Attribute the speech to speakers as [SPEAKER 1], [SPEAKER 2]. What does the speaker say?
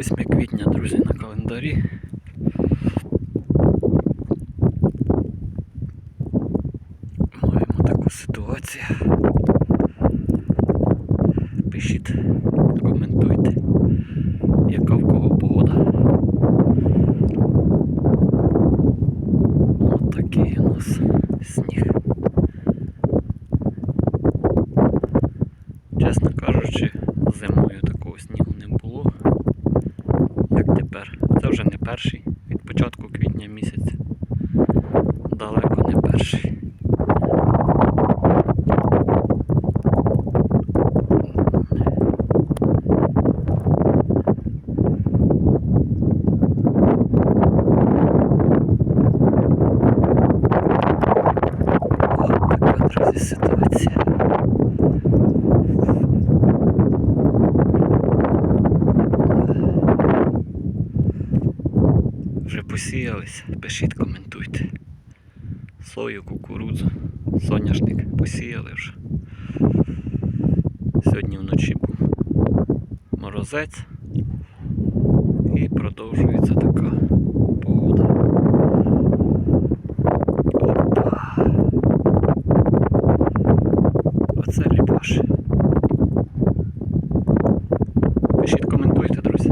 [SPEAKER 1] 8 квітня, друзі, на календарі. Маємо таку ситуацію. Пишіть, коментуйте, яка в кого погода. Ось такий у нас сніг. Чесно кажучи, зимою такого снігу вже не перший від початку квітня місяця. Далеко не перший. От така, ситуація. Вже посіялись, пишіть, коментуйте. Сою, кукурудзу, соняшник посіяли вже. Сьогодні вночі був морозець і продовжується така погода. Опа. Оце ліпаш. Пишіть, коментуйте, друзі.